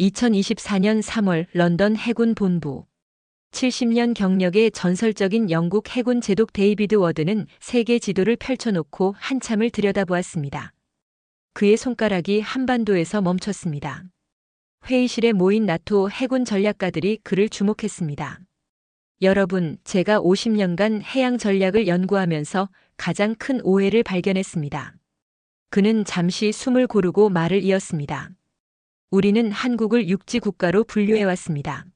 2024년 3월 런던 해군 본부 70년 경력의 전설적인 영국 해군 제독 데이비드 워드는 세계 지도를 펼쳐놓고 한참을 들여다보았습니다. 그의 손가락이 한반도에서 멈췄습니다. 회의실에 모인 나토 해군 전략가들이 그를 주목했습니다. 여러분, 제가 50년간 해양 전략을 연구하면서 가장 큰 오해를 발견했습니다. 그는 잠시 숨을 고르고 말을 이었습니다. 우리는 한국을 육지 국가로 분류해 왔습니다.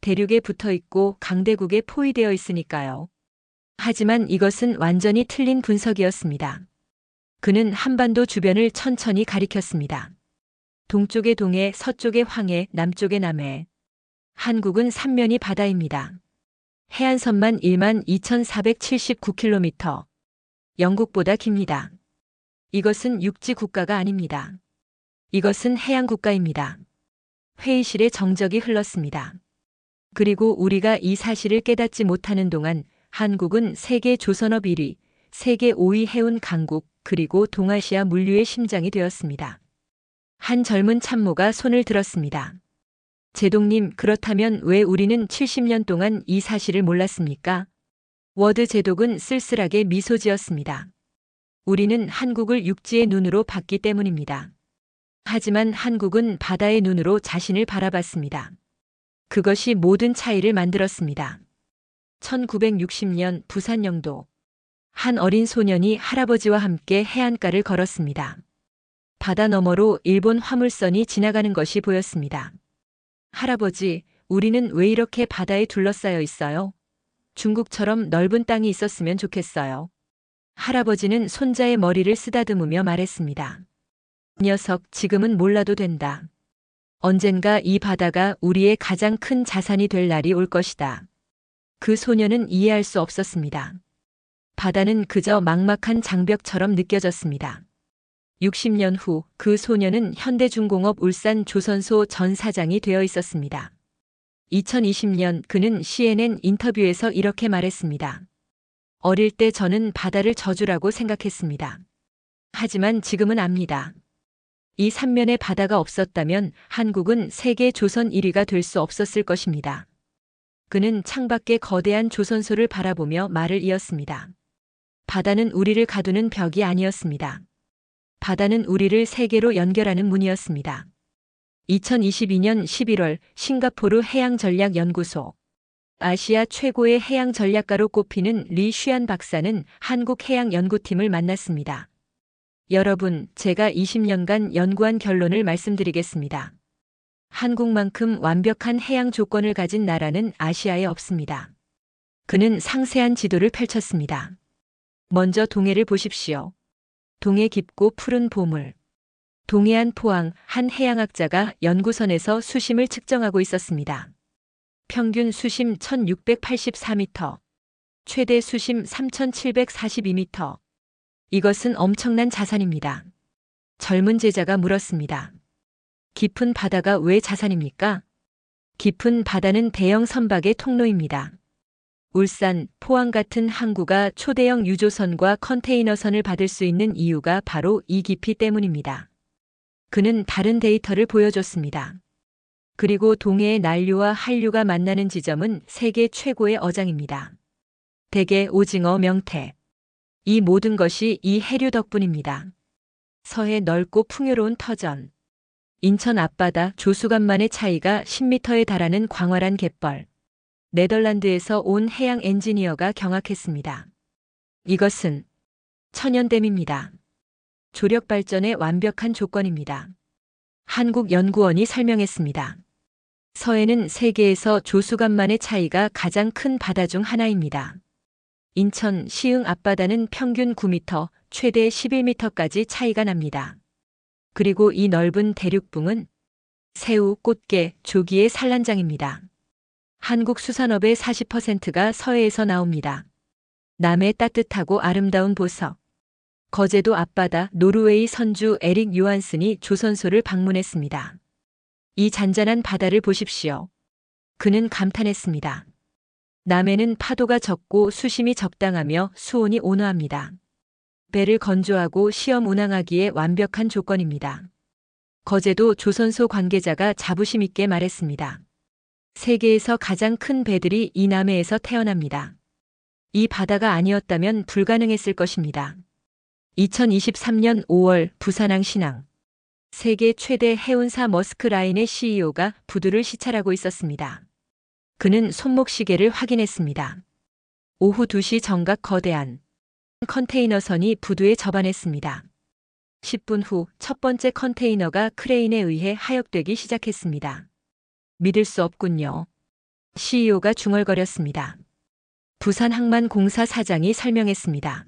대륙에 붙어 있고 강대국에 포위되어 있으니까요. 하지만 이것은 완전히 틀린 분석이었습니다. 그는 한반도 주변을 천천히 가리켰습니다. 동쪽의 동해, 서쪽의 황해, 남쪽의 남해. 한국은 삼면이 바다입니다. 해안선만 1만 2,479km. 영국보다 깁니다. 이것은 육지 국가가 아닙니다. 이것은 해양 국가입니다. 회의실에 정적이 흘렀습니다. 그리고 우리가 이 사실을 깨닫지 못하는 동안 한국은 세계 조선업 1위, 세계 5위 해운 강국, 그리고 동아시아 물류의 심장이 되었습니다. 한 젊은 참모가 손을 들었습니다. 제독님, 그렇다면 왜 우리는 70년 동안 이 사실을 몰랐습니까? 워드 제독은 쓸쓸하게 미소 지었습니다. 우리는 한국을 육지의 눈으로 봤기 때문입니다. 하지만 한국은 바다의 눈으로 자신을 바라봤습니다. 그것이 모든 차이를 만들었습니다. 1960년 부산 영도. 한 어린 소년이 할아버지와 함께 해안가를 걸었습니다. 바다 너머로 일본 화물선이 지나가는 것이 보였습니다. 할아버지, 우리는 왜 이렇게 바다에 둘러싸여 있어요? 중국처럼 넓은 땅이 있었으면 좋겠어요. 할아버지는 손자의 머리를 쓰다듬으며 말했습니다. 녀석, 지금은 몰라도 된다. 언젠가 이 바다가 우리의 가장 큰 자산이 될 날이 올 것이다. 그 소녀는 이해할 수 없었습니다. 바다는 그저 막막한 장벽처럼 느껴졌습니다. 60년 후 그 소녀는 현대중공업 울산 조선소 전 사장이 되어 있었습니다. 2020년 그는 CNN 인터뷰에서 이렇게 말했습니다. 어릴 때 저는 바다를 저주라고 생각했습니다. 하지만 지금은 압니다. 이 삼면의 바다가 없었다면 한국은 세계 조선 1위가 될 수 없었을 것입니다. 그는 창밖의 거대한 조선소를 바라보며 말을 이었습니다. 바다는 우리를 가두는 벽이 아니었습니다. 바다는 우리를 세계로 연결하는 문이었습니다. 2022년 11월 싱가포르 해양전략연구소 아시아 최고의 해양 전략가로 꼽히는 리 쉬안 박사는 한국 해양 연구팀을 만났습니다. 여러분, 제가 20년간 연구한 결론을 말씀드리겠습니다. 한국만큼 완벽한 해양 조건을 가진 나라는 아시아에 없습니다. 그는 상세한 지도를 펼쳤습니다. 먼저 동해를 보십시오. 동해 깊고 푸른 보물. 동해안 포항 한 해양학자가 연구선에서 수심을 측정하고 있었습니다. 평균 수심 1684m, 최대 수심 3742m. 이것은 엄청난 자산입니다. 젊은 제자가 물었습니다. 깊은 바다가 왜 자산입니까? 깊은 바다는 대형 선박의 통로입니다. 울산, 포항 같은 항구가 초대형 유조선과 컨테이너선을 받을 수 있는 이유가 바로 이 깊이 때문입니다. 그는 다른 데이터를 보여줬습니다. 그리고 동해의 난류와 한류가 만나는 지점은 세계 최고의 어장입니다. 대게, 오징어, 명태. 이 모든 것이 이 해류 덕분입니다. 서해 넓고 풍요로운 터전. 인천 앞바다 조수간만의 차이가 10m에 달하는 광활한 갯벌. 네덜란드에서 온 해양 엔지니어가 경악했습니다. 이것은 천연댐입니다. 조력 발전의 완벽한 조건입니다. 한국 연구원이 설명했습니다. 서해는 세계에서 조수간만의 차이가 가장 큰 바다 중 하나입니다. 인천 시흥 앞바다는 평균 9m, 최대 11m까지 차이가 납니다. 그리고 이 넓은 대륙붕은 새우, 꽃게, 조기의 산란장입니다. 한국 수산업의 40%가 서해에서 나옵니다. 남해 따뜻하고 아름다운 보석. 거제도 앞바다 노르웨이 선주 에릭 요한슨이 조선소를 방문했습니다. 이 잔잔한 바다를 보십시오. 그는 감탄했습니다. 남해는 파도가 적고 수심이 적당하며 수온이 온화합니다. 배를 건조하고 시험 운항하기에 완벽한 조건입니다. 거제도 조선소 관계자가 자부심 있게 말했습니다. 세계에서 가장 큰 배들이 이 남해에서 태어납니다. 이 바다가 아니었다면 불가능했을 것입니다. 2023년 5월 부산항 신항. 세계 최대 해운사 머스크 라인의 CEO가 부두를 시찰하고 있었습니다. 그는 손목시계를 확인했습니다. 오후 2시 정각 거대한 컨테이너선이 부두에 접안했습니다. 10분 후 첫 번째 컨테이너가 크레인에 의해 하역되기 시작했습니다. 믿을 수 없군요. CEO가 중얼거렸습니다. 부산항만공사 사장이 설명했습니다.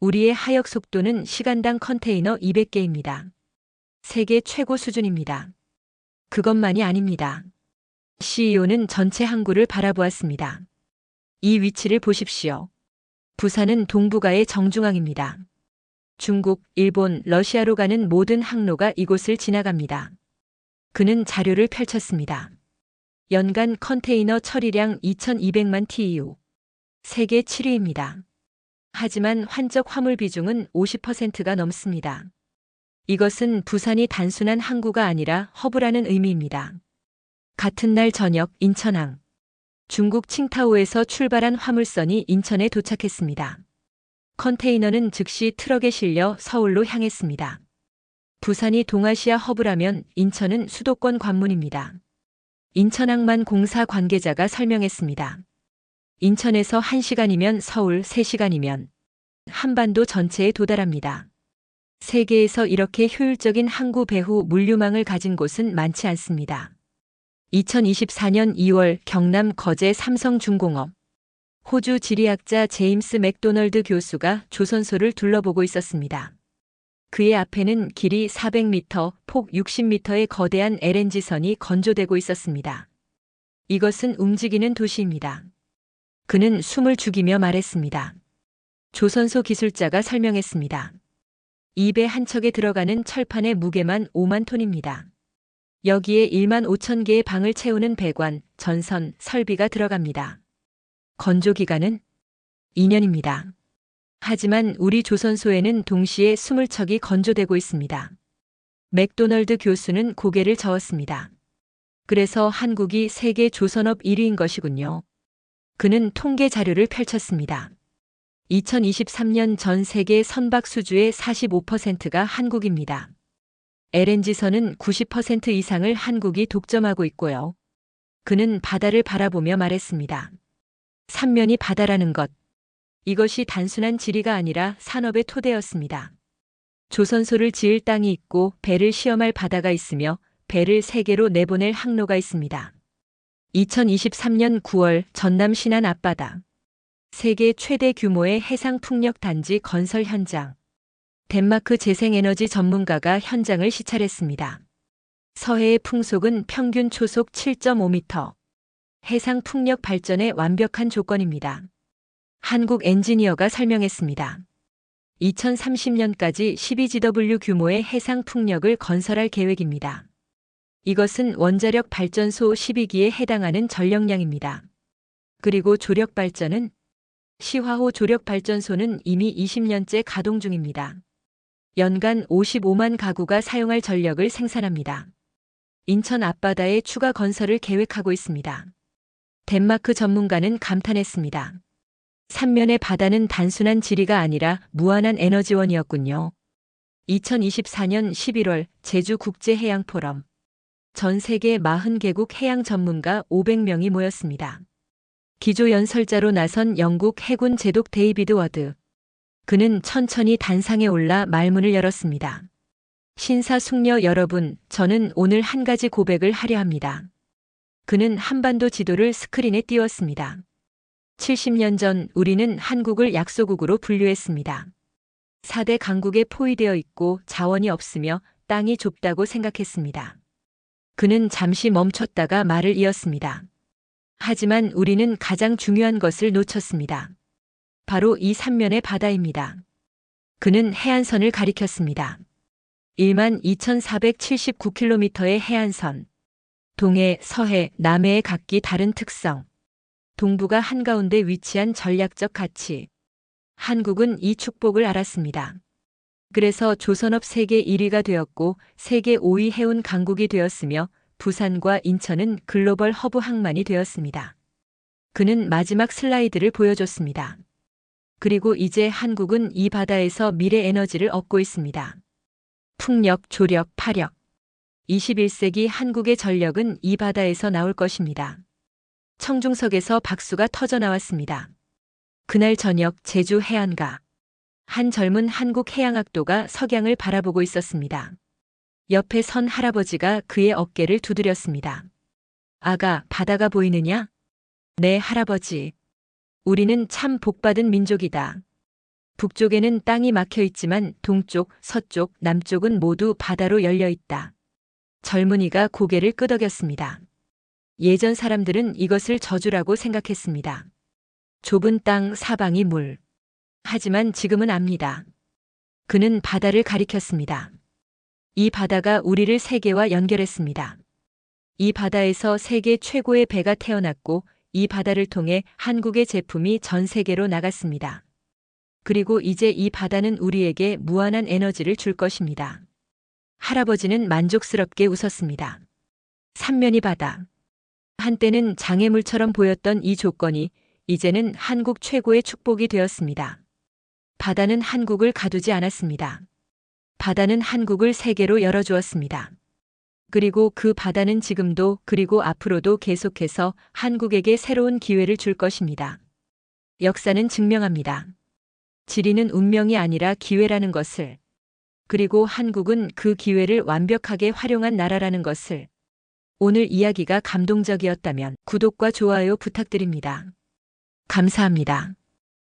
우리의 하역 속도는 시간당 컨테이너 200개입니다. 세계 최고 수준입니다. 그것만이 아닙니다. CEO는 전체 항구를 바라보았습니다. 이 위치를 보십시오. 부산은 동북아의 정중앙입니다. 중국, 일본, 러시아로 가는 모든 항로가 이곳을 지나갑니다. 그는 자료를 펼쳤습니다. 연간 컨테이너 처리량 2200만 TEU. 세계 7위입니다. 하지만 환적 화물 비중은 50%가 넘습니다. 이것은 부산이 단순한 항구가 아니라 허브라는 의미입니다. 같은 날 저녁 인천항. 중국 칭타오에서 출발한 화물선이 인천에 도착했습니다. 컨테이너는 즉시 트럭에 실려 서울로 향했습니다. 부산이 동아시아 허브라면 인천은 수도권 관문입니다. 인천항만 공사 관계자가 설명했습니다. 인천에서 1시간이면 서울 3시간이면 한반도 전체에 도달합니다. 세계에서 이렇게 효율적인 항구 배후 물류망을 가진 곳은 많지 않습니다. 2024년 2월 경남 거제 삼성중공업 호주 지리학자 제임스 맥도널드 교수가 조선소를 둘러보고 있었습니다. 그의 앞에는 길이 400m, 폭 60m의 거대한 LNG선이 건조되고 있었습니다. 이것은 움직이는 도시입니다. 그는 숨을 죽이며 말했습니다. 조선소 기술자가 설명했습니다. 입에 한 척에 들어가는 철판의 무게만 5만 톤입니다. 여기에 1만 5천 개의 방을 채우는 배관, 전선, 설비가 들어갑니다. 건조 기간은 2년입니다. 하지만 우리 조선소에는 동시에 20척이 건조되고 있습니다. 맥도널드 교수는 고개를 저었습니다. 그래서 한국이 세계 조선업 1위인 것이군요. 그는 통계 자료를 펼쳤습니다. 2023년 전 세계 선박 수주의 45%가 한국입니다. LNG선은 90% 이상을 한국이 독점하고 있고요. 그는 바다를 바라보며 말했습니다. 삼면이 바다라는 것. 이것이 단순한 지리가 아니라 산업의 토대였습니다. 조선소를 지을 땅이 있고 배를 시험할 바다가 있으며 배를 세계로 내보낼 항로가 있습니다. 2023년 9월 전남 신안 앞바다. 세계 최대 규모의 해상 풍력 단지 건설 현장. 덴마크 재생에너지 전문가가 현장을 시찰했습니다. 서해의 풍속은 평균 초속 7.5m. 해상 풍력 발전의 완벽한 조건입니다. 한국 엔지니어가 설명했습니다. 2030년까지 12GW 규모의 해상 풍력을 건설할 계획입니다. 이것은 원자력 발전소 12기에 해당하는 전력량입니다. 그리고 조력 발전은 시화호 조력 발전소는 이미 20년째 가동 중입니다. 연간 55만 가구가 사용할 전력을 생산합니다. 인천 앞바다에 추가 건설을 계획하고 있습니다. 덴마크 전문가는 감탄했습니다. 삼면의 바다는 단순한 지리가 아니라 무한한 에너지원이었군요. 2024년 11월 제주 국제 해양 포럼 전 세계 40개국 해양 전문가 500명이 모였습니다. 기조 연설자로 나선 영국 해군 제독 데이비드 워드. 그는 천천히 단상에 올라 말문을 열었습니다. 신사 숙녀 여러분, 저는 오늘 한 가지 고백을 하려 합니다. 그는 한반도 지도를 스크린에 띄웠습니다. 70년 전 우리는 한국을 약소국으로 분류했습니다. 4대 강국에 포위되어 있고 자원이 없으며 땅이 좁다고 생각했습니다. 그는 잠시 멈췄다가 말을 이었습니다. 하지만 우리는 가장 중요한 것을 놓쳤습니다. 바로 이 삼면의 바다입니다. 그는 해안선을 가리켰습니다. 1만 2,479km의 해안선. 동해, 서해, 남해의 각기 다른 특성. 동부가 한가운데 위치한 전략적 가치. 한국은 이 축복을 알았습니다. 그래서 조선업 세계 1위가 되었고 세계 5위 해운 강국이 되었으며 부산과 인천은 글로벌 허브 항만이 되었습니다. 그는 마지막 슬라이드를 보여줬습니다. 그리고 이제 한국은 이 바다에서 미래 에너지를 얻고 있습니다. 풍력, 조력, 파력. 21세기 한국의 전력은 이 바다에서 나올 것입니다. 청중석에서 박수가 터져 나왔습니다. 그날 저녁 제주 해안가. 한 젊은 한국 해양학도가 석양을 바라보고 있었습니다. 옆에 선 할아버지가 그의 어깨를 두드렸습니다. 아가, 바다가 보이느냐? 네, 할아버지. 우리는 참 복받은 민족이다. 북쪽에는 땅이 막혀 있지만 동쪽, 서쪽, 남쪽은 모두 바다로 열려 있다. 젊은이가 고개를 끄덕였습니다. 예전 사람들은 이것을 저주라고 생각했습니다. 좁은 땅 사방이 물. 하지만 지금은 압니다. 그는 바다를 가리켰습니다. 이 바다가 우리를 세계와 연결했습니다. 이 바다에서 세계 최고의 배가 태어났고 이 바다를 통해 한국의 제품이 전 세계로 나갔습니다. 그리고 이제 이 바다는 우리에게 무한한 에너지를 줄 것입니다. 할아버지는 만족스럽게 웃었습니다. 삼면이 바다. 한때는 장애물처럼 보였던 이 조건이 이제는 한국 최고의 축복이 되었습니다. 바다는 한국을 가두지 않았습니다. 바다는 한국을 세계로 열어주었습니다. 그리고 그 바다는 지금도 그리고 앞으로도 계속해서 한국에게 새로운 기회를 줄 것입니다. 역사는 증명합니다. 지리는 운명이 아니라 기회라는 것을, 그리고 한국은 그 기회를 완벽하게 활용한 나라라는 것을, 오늘 이야기가 감동적이었다면 구독과 좋아요 부탁드립니다. 감사합니다.